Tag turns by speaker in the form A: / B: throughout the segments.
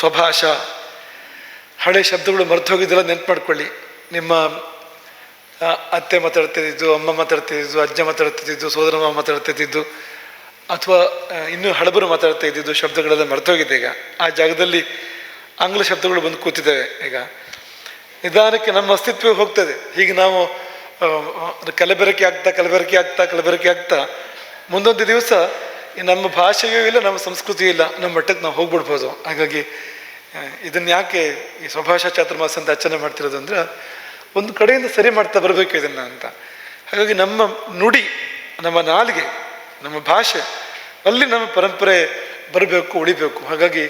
A: ಸ್ವಭಾಷ, ಹಳೆ ಶಬ್ದಗಳು ಮರೆತು ಹೋಗಿದ್ದೆಲ್ಲ ನೆನ್ಪು ಮಾಡ್ಕೊಳ್ಳಿ ನಿಮ್ಮ ಅತ್ತೆ ಮಾತಾಡ್ತಿದ್ದು ಅಮ್ಮ ಮಾತಾಡ್ತಿದ್ದು ಅಜ್ಜ ಮಾತಾಡ್ತಿದ್ದು ಸೋದರ ಮಾವ ಮಾತಾಡ್ತಿದ್ದು ಅಥವಾ ಇನ್ನೂ ಹಳಬರು ಮಾತಾಡ್ತಾ ಇದ್ದಿದ್ದು ಶಬ್ದಗಳೆಲ್ಲ ಮರೆತೋಗಿದೆ ಈಗ. ಆ ಜಾಗದಲ್ಲಿ ಆಂಗ್ಲ ಶಬ್ದಗಳು ಬಂದು ಕೂತಿದ್ದಾವೆ ಈಗ. ನಿಧಾನಕ್ಕೆ ನಮ್ಮ ಅಸ್ತಿತ್ವ ಹೋಗ್ತದೆ. ಹೀಗೆ ನಾವು ಕಲಬೆರಕೆ ಆಗ್ತಾ ಕಲಬೆರಕೆ ಆಗ್ತಾ ಕಲಬೆರಕೆ ಆಗ್ತಾ, ಮುಂದೊಂದು ದಿವಸ ನಮ್ಮ ಭಾಷೆಯೂ ಇಲ್ಲ, ನಮ್ಮ ಸಂಸ್ಕೃತಿಯೂ ಇಲ್ಲ, ನಮ್ಮ ಮಟ್ಟಕ್ಕೆ ನಾವು ಹೋಗ್ಬಿಡ್ಬೋದು. ಹಾಗಾಗಿ ಇದನ್ನ ಯಾಕೆ ಈ ಸ್ವಭಾಷಾ ಚಾತುರ್ಮಾಸ ಅಂತ ಅರ್ಚನೆ ಮಾಡ್ತಿರೋದು ಅಂದ್ರೆ, ಒಂದು ಕಡೆಯಿಂದ ಸರಿ ಮಾಡ್ತಾ ಬರಬೇಕು ಇದನ್ನ ಅಂತ. ಹಾಗಾಗಿ ನಮ್ಮ ನುಡಿ, ನಮ್ಮ ನಾಲಿಗೆ, ನಮ್ಮ ಭಾಷೆ, ಅಲ್ಲಿ ನಮ್ಮ ಪರಂಪರೆ ಬರಬೇಕು, ಉಳಿಬೇಕು. ಹಾಗಾಗಿ,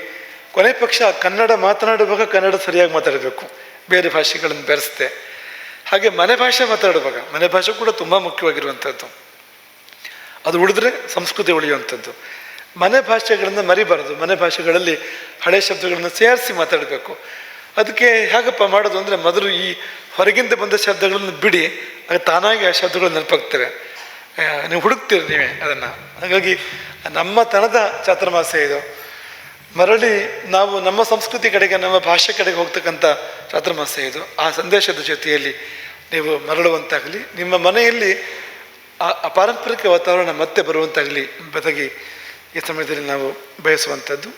A: ಕೊನೆ ಪಕ್ಷ ಕನ್ನಡ ಮಾತನಾಡುವಾಗ ಕನ್ನಡ ಸರಿಯಾಗಿ ಮಾತಾಡಬೇಕು. ಬೇರೆ ಭಾಷೆಗಳನ್ನು ಬೆರೆಸ್ದೆ. ಹಾಗೆ ಮನೆ ಭಾಷೆ ಮಾತಾಡುವಾಗ, ಮನೆ ಭಾಷೆ ಕೂಡ ತುಂಬ ಮುಖ್ಯವಾಗಿರುವಂಥದ್ದು. ಅದು ಉಳಿದ್ರೆ ಸಂಸ್ಕೃತಿ ಉಳಿಯುವಂಥದ್ದು. ಮನೆ ಭಾಷೆಗಳನ್ನು ಮರಿಬಾರದು. ಮನೆ ಭಾಷೆಗಳಲ್ಲಿ ಹಳೆ ಶಬ್ದಗಳನ್ನು ಸೇರಿಸಿ ಮಾತಾಡಬೇಕು. ಅದಕ್ಕೆ ಹೇಗಪ್ಪ ಮಾಡೋದು ಅಂದರೆ ಮೊದಲು ಈ ಹೊರಗಿಂದ ಬಂದ ಶಬ್ದಗಳನ್ನು ಬಿಡಿ, ಆಗ ತಾನಾಗಿ ಆ ಶಬ್ದಗಳು ನೆನಪಾಗ್ತವೆ. ನೀವು ಹುಡುಕ್ತೀರಿ ನೀವೇ ಅದನ್ನು. ಹಾಗಾಗಿ ನಮ್ಮ ತನದ ಚಾತುರ್ಮಾಸ ಇದು. ಮರಳಿ ನಾವು ನಮ್ಮ ಸಂಸ್ಕೃತಿ ಕಡೆಗೆ, ನಮ್ಮ ಭಾಷೆ ಕಡೆಗೆ ಹೋಗ್ತಕ್ಕಂಥ ಚಾತುರ್ಮಾಸ ಇದು. ಆ ಸಂದೇಶದ ಜೊತೆಯಲ್ಲಿ ನೀವು ಮರಳುವಂತಾಗಲಿ. ನಿಮ್ಮ ಮನೆಯಲ್ಲಿ ಆ ಅಪಾರಂಪರಿಕ ಪಾರಂಪರಿಕ ವಾತಾವರಣ ಮತ್ತೆ ಬರುವಂತಾಗಲಿ ಬದಗಿ ಈ ಸಮಯದಲ್ಲಿ ನಾವು ಬಯಸುವಂಥದ್ದು.